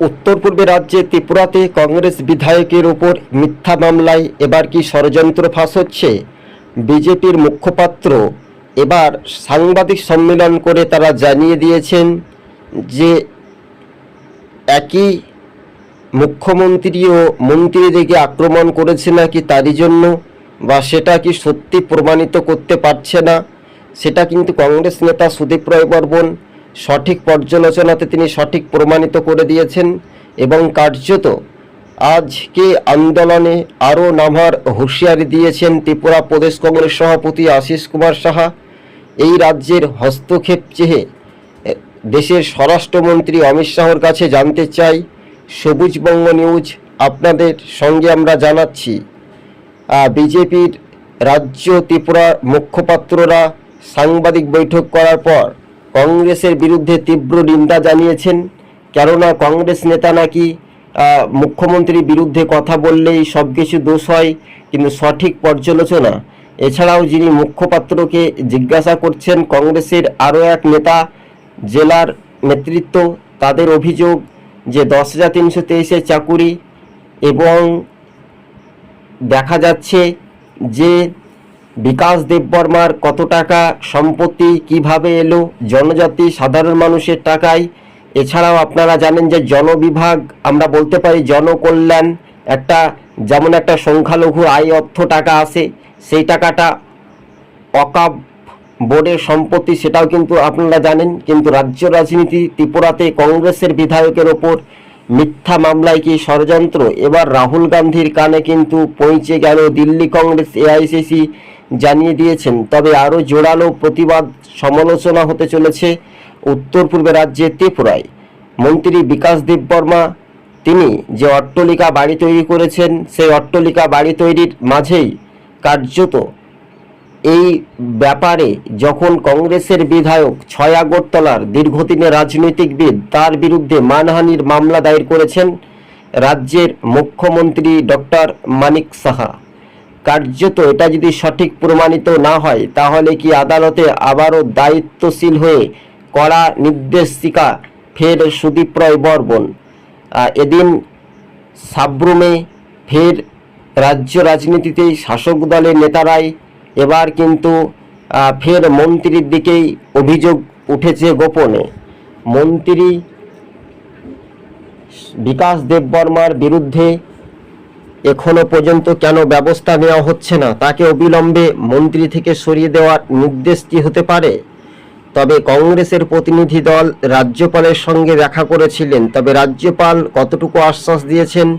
উত্তর পূর্বে রাজ্যে ত্রিপুরাতে কংগ্রেস বিধায়কের ওপর মিথ্যা মামলায় এবার কি ষড়যন্ত্র ফাঁস হচ্ছে? বিজেপির মুখপাত্র এবার সাংবাদিক সম্মেলন করে তারা জানিয়ে দিয়েছেন যে একই মুখ্যমন্ত্রী ও মন্ত্রীদেরকে আক্রমণ করেছে নাকি তারই জন্য বা সেটা কি সত্যি প্রমাণিত করতে পারছে না? সেটা কিন্তু কংগ্রেস নেতা সুদীপ রায় বর্মন সঠিক পর্যালোচনাতে তিনি সঠিক প্রমাণিত করে দিয়েছেন এবং কার্যত আজকে আন্দোলনে আরও নামার হুঁশিয়ারি দিয়েছেন ত্রিপুরা প্রদেশ কংগ্রেস সভাপতি আশিস কুমার সাহা। এই রাজ্যের হস্তক্ষেপ চেয়ে দেশের স্বরাষ্ট্রমন্ত্রী অমিত শাহর কাছে জানতে চাই। সবুজবঙ্গ নিউজ আপনাদের সঙ্গে আমরা জানাচ্ছি। বিজেপির রাজ্য ত্রিপুরার মুখপাত্ররা সাংবাদিক বৈঠক করার পর কংগ্রেসের বিরুদ্ধে তীব্র নিন্দা জানিয়েছেন। কেননা কংগ্রেস নেতা নাকি মুখ্যমন্ত্রীর বিরুদ্ধে কথা বললেই সব কিছু দোষ হয়, কিন্তু সঠিক পর্যালোচনা। এছাড়াও যিনি মুখপাত্রকে জিজ্ঞাসা করছেন, কংগ্রেসের আরও এক নেতা, জেলার নেতৃত্ব, তাদের অভিযোগ যে দশ হাজার তিনশো তেইশে চাকুরি এবং দেখা যাচ্ছে যে বিকাশ দেববর্মার কত টাকা, সম্পত্তি কীভাবে এলো, জনজাতি সাধারণ মানুষের টাকায়? এছাড়াও আপনারা জানেন যে জনবিভাগ, আমরা বলতে পারি জনকল্যাণ, একটা যেমন একটা সংখ্যালঘু আয় অর্থ টাকা আসে সেই টাকাটা অকাপ বোর্ডের সম্পত্তি সেটাও কিন্তু আপনারা জানেন, কিন্তু রাজ্য রাজনীতি ত্রিপুরাতে কংগ্রেসের বিধায়কের ওপর মিথ্যা মামলায় কি ষড়যন্ত্র? এবার রাহুল গান্ধীর কানে কিন্তু পৌঁছে গেল দিল্লি কংগ্রেস, এআইসিসি জানিয়ে দিয়েছেন। তবে আরও জোরালো প্রতিবাদ সমালোচনা হতে চলেছে উত্তর পূর্বে রাজ্যে ত্রিপুরায়। মন্ত্রী বিকাশ দেববর্মা তিনি যে অট্টলিকা বাড়ি তৈরি করেছেন, সেই অট্টলিকা বাড়ি তৈরির মাঝেই কার্যত এই ব্যাপারে যখন কংগ্রেসের বিধায়ক ছয় আগরতলার দীর্ঘদিনের রাজনৈতিকবিদ, তার বিরুদ্ধে মানহানির মামলা দায়ের করেছেন রাজ্যের মুখ্যমন্ত্রী ডক্টর মানিক সাহা। কার্যত এটা যদি সঠিক প্রমাণিত না হয় তাহলে কি আদালতে আবারও দায়িত্বশীল হয়ে কড়া নির্দেশিকা ফের সুদীপ রায় বর্মন আহ, এদিন সাব্রুমে ফের রাজ্য রাজনীতিতেই শাসক দলের নেতারাই এবার কিন্তু ফের মন্ত্রীর দিকেই অভিযোগ উঠেছে গোপনে। মন্ত্রী বিকাশ দেববর্মার বিরুদ্ধে এখনও পর্যন্ত কেন ব্যবস্থা নেওয়া হচ্ছে না? তাকে অবিলম্বে মন্ত্রী থেকে সরিয়ে দেওয়ার নির্দেশ কি হতে পারে? তবে কংগ্রেসের প্রতিনিধি দল রাজ্যপালের সঙ্গে দেখা করেছিলেন। তবে রাজ্যপাল কতটুকু আশ্বাস দিয়েছেন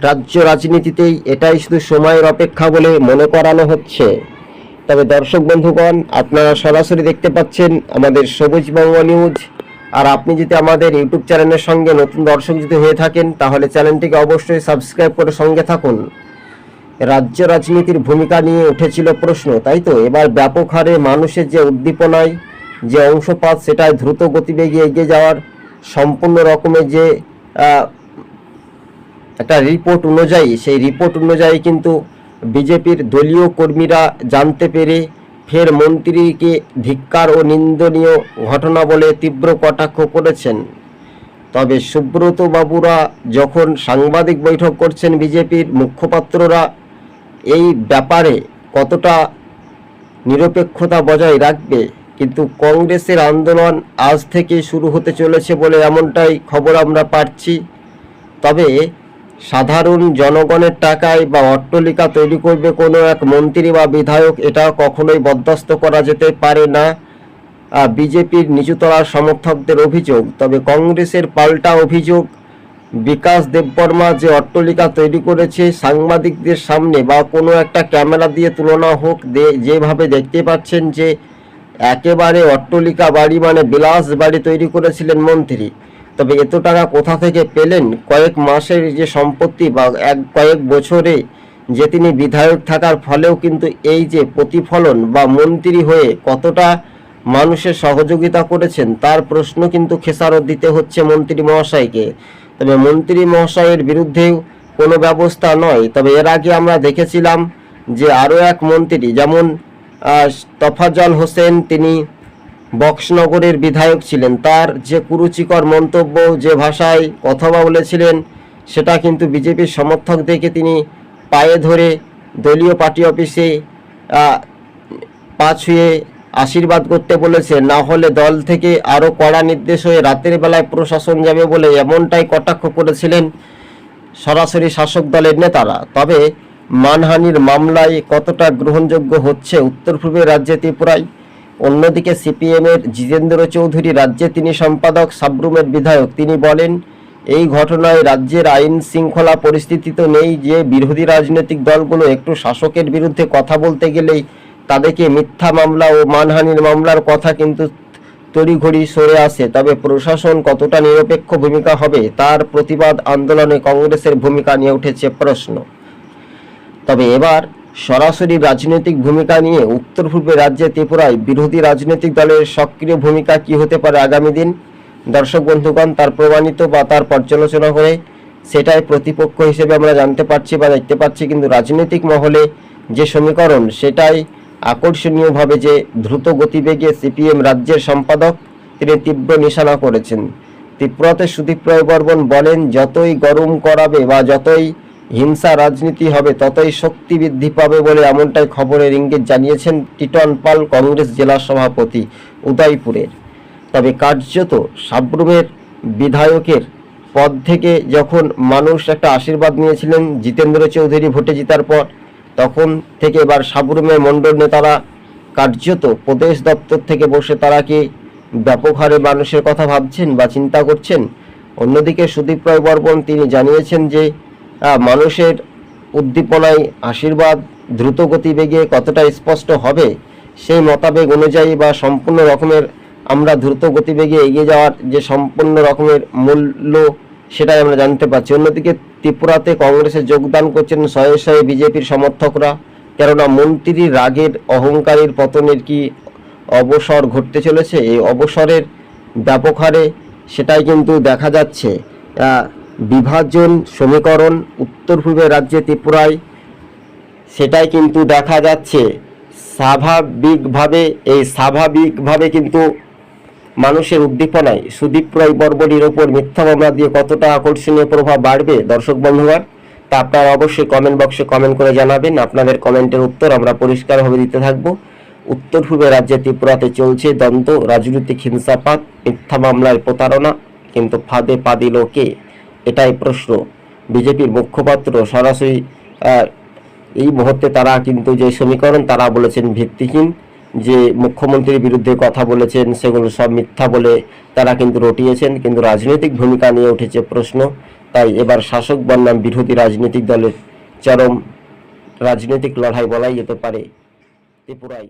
রাজ্য রাজনীতিতেই, এটাই শুধু সময়ের অপেক্ষা বলে মনে করানো হচ্ছে। তবে দর্শক বন্ধুগণ, আপনারা সরাসরি দেখতে পাচ্ছেন আমাদের সবুজ সবুজবঙ্গ নিউজ আর আপনি যদি আমাদের ইউটিউব চ্যানেলের সঙ্গে নতুন দর্শক যদি হয়ে থাকেন, তাহলে চ্যানেলটিকে অবশ্যই সাবস্ক্রাইব করে সঙ্গে থাকুন। রাজ্য রাজনীতির ভূমিকা নিয়ে উঠেছিল প্রশ্ন, তাই তো? এবার ব্যাপক হারে মানুষের যে উদ্দীপনায় যে অংশপাত সেটাই দ্রুত গতিবেগে এগিয়ে যাওয়ার সম্পূর্ণ রকমের যে একটা রিপোর্ট অনুযায়ী, সেই রিপোর্ট অনুযায়ী কিন্তু বিজেপির দলীয় কর্মীরা জানতে পেরে ফের মন্ত্রীকে ধিক্কার ও নিন্দনীয় ঘটনা বলে তীব্র কটাক্ষ করেছেন। তবে সুব্রত বাবুরা যখন সাংবাদিক বৈঠক করছেন বিজেপির মুখপাত্ররা, এই ব্যাপারে কতটা নিরপেক্ষতা বজায় রাখবে? কিন্তু কংগ্রেসের আন্দোলন আজ থেকে শুরু হতে চলেছে বলে এমনটাই খবর আমরা পাচ্ছি। তবে সাধারণ জনগণের টাকায় বা অট্টলিকা তৈরি করবে কোনো এক মন্ত্রী বা বিধায়ক, এটা কখনোই বরদাস্ত করা যেতে পারে না। বিজেপির নিচুতলার সমর্থকদের অভিযোগ, তবে কংগ্রেসের পাল্টা অভিযোগ, বিকাশ দেববর্মা যে অট্টলিকা তৈরি করেছে সাংবাদিকদের সামনে বা কোনো একটা ক্যামেরা দিয়ে তুলনা হোক যেভাবে দেখতে পাচ্ছেন যে, একেবারে অট্টলিকা বাড়ি মানে বিলাস বাড়ি তৈরি করেছিলেন মন্ত্রী। তবে এত টাকা কোথা থেকে পেলেন? কয়েক মাসের যে সম্পত্তি বা এক কয়েক বছরে যে তিনি বিধায়ক থাকার ফলেও কিন্তু এই যে প্রতিফলন বা মন্ত্রী হয়ে কতটা মানুষের সহযোগিতা করেছেন তার প্রশ্ন কিন্তু খেসারত দিতে হচ্ছে মন্ত্রী মহাশয়কে। তবে মন্ত্রী মহাশয়ের বিরুদ্ধেও কোনো ব্যবস্থা নয়। তবে এর আগে আমরা দেখেছিলাম যে আরও এক মন্ত্রী যেমন আহ, তফাজ্জল হোসেন তিনি বক্সনগরের বিধায়ক ছিলেন। তার যে কুরুচিকর মন্তব্য, যে ভাষায় কথা বলেছিলেন, সেটা কিন্তু বিজেপির সমর্থক দেখে তিনি পায়ে ধরে দলীয় পার্টি অফিসে পা ছুঁয়ে আশীর্বাদ করতে বলেছে। না হলে দল থেকে আরও কড়া নির্দেশ হয়ে রাতের বেলায় প্রশাসন যাবে বলে এমনটাই কটাক্ষ করেছিলেন সরাসরি শাসক দলের নেতারা। তবে মানহানির মামলায় কতটা গ্রহণযোগ্য হচ্ছে উত্তর পূর্বের রাজ্যে ত্রিপুরায়? অন্যদিকে সিপিএমের জিতেন্দ্র চৌধুরী রাজ্যে তিনি সম্পাদক, সাবরুমের বিধায়ক। তিনি বলেন, এই ঘটনায় রাজ্যের আইন শৃঙ্খলা পরিস্থিতি তো নেই যে বিরোধী রাজনৈতিক দলগুলো একটু শাসকের বিরুদ্ধে কথা বলতে গেলেই তাদেরকে মিথ্যা মামলা ও মানহানির মামলার কথা কিন্তু তড়িঘড়ি সরে আসে। তবে প্রশাসন কতটা নিরপেক্ষ ভূমিকা হবে তার প্রতিবাদ আন্দোলনে কংগ্রেসের ভূমিকা নিয়ে উঠেছে প্রশ্ন। তবে এবার সরাসরি রাজনৈতিক ভূমিকা নিয়ে উত্তর পূর্বে রাজ্যে ত্রিপুরায় বিরোধী রাজনৈতিক দলের সক্রিয় ভূমিকা কি হতে পারে আগামী দিন? দর্শক বন্ধুগণ, তার প্রমাণিত বা তার পর্যালোচনা করে সেটাই প্রতিপক্ষ হিসেবে আমরা জানতে পারছি বা দেখতে পাচ্ছি। কিন্তু রাজনৈতিক মহলে যে সমীকরণ, সেটাই আকর্ষণীয়ভাবে যে দ্রুত গতিবেগে সিপিএম রাজ্যের সম্পাদক তিনি তীব্র নিশানা করেছেন। ত্রিপুরাতে সুদীপ রায় বর্মন বলেন, যতই গরম করাবে বা যতই হিংসা রাজনীতি হবে, ততই শক্তি বৃদ্ধি পাবে বলে এমনটাই খবরের ইঙ্গিত জানিয়েছেন টিটন পাল, কংগ্রেস জেলা সভাপতি উদয়পুরের। তবে কার্যত সাবরুমের বিধায়কের পদ থেকে যখন মানুষ একটা আশীর্বাদ নিয়েছিলেন জিতেন্দ্র চৌধুরী ভোটে জেতার পর, তখন থেকে এবার সাবরুমের মণ্ডল নেতারা কার্যত প্রদেশ দপ্তর থেকে বসে তারা কি ব্যাপক হারে মানুষের কথা ভাবছেন বা চিন্তা করছেন? অন্যদিকে সুদীপ রায় বর্মন তিনি জানিয়েছেন যে মানুষের উদ্দীপনায় আশীর্বাদ দ্রুত গতিবেগে কতটা স্পষ্ট হবে সেই মতাবেগ অনুযায়ী বা সম্পূর্ণ রকমের আমরা দ্রুত গতিবেগে এগিয়ে যাওয়ার যে সম্পূর্ণ রকমের মূল্য সেটাই আমরা জানতে পারছি। অন্যদিকে ত্রিপুরাতে কংগ্রেসে যোগদান করছেন শয়ে শয়ে বিজেপির সমর্থকরা। কেননা মন্ত্রীর রাগের অহংকারের পতনের কি অবসর ঘটতে চলেছে? এই অবসরের ব্যাপক হারে সেটাই কিন্তু দেখা যাচ্ছে। বিভাজন সমীকরণ উত্তর পূর্বের রাজ্যে ত্রিপুরায়। সেটাই কিন্তু দেখা যাচ্ছে। স্বাভাবিকভাবে, এই স্বাভাবিকভাবে কিন্তু মানুষের উদ্দীপনায় সুদীপ রায় বর্বরীর ওপর মিথ্যা মামলা দিয়ে কতটা আকর্ষণীয় প্রভাব বাড়বে? দর্শক বন্ধুগণ তা আপনারা অবশ্যই কমেন্ট বক্সে কমেন্ট করে জানাবেন। আপনাদের কমেন্টের উত্তর আমরা পরিষ্কারভাবে দিতে থাকব। উত্তর পূর্বে রাজ্যে ত্রিপুরাতে চলছে দ্বন্দ্ব, রাজনৈতিক হিংসাপাত, মিথ্যা মামলায় প্রতারণা, কিন্তু ফাঁদে পা কে? এটাই প্রশ্ন। বিজেপির মুখপাত্র সরাসরি এই মুহূর্তে তারা কিন্তু যে সমীকরণ তারা বলেছেন ভিত্তিহীন, যে মুখ্যমন্ত্রীর বিরুদ্ধে কথা বলেছেন, সেগুলো সব মিথ্যা বলে তারা কিন্তু রটিয়েছেন, কিন্তু রাজনৈতিক ভূমিকা নিয়ে উঠেছে প্রশ্ন। তাই এবার শাসক বনাম বিরোধী রাজনৈতিক দলের চরম রাজনৈতিক লড়াই বলাই যেতে পারে ত্রিপুরায়।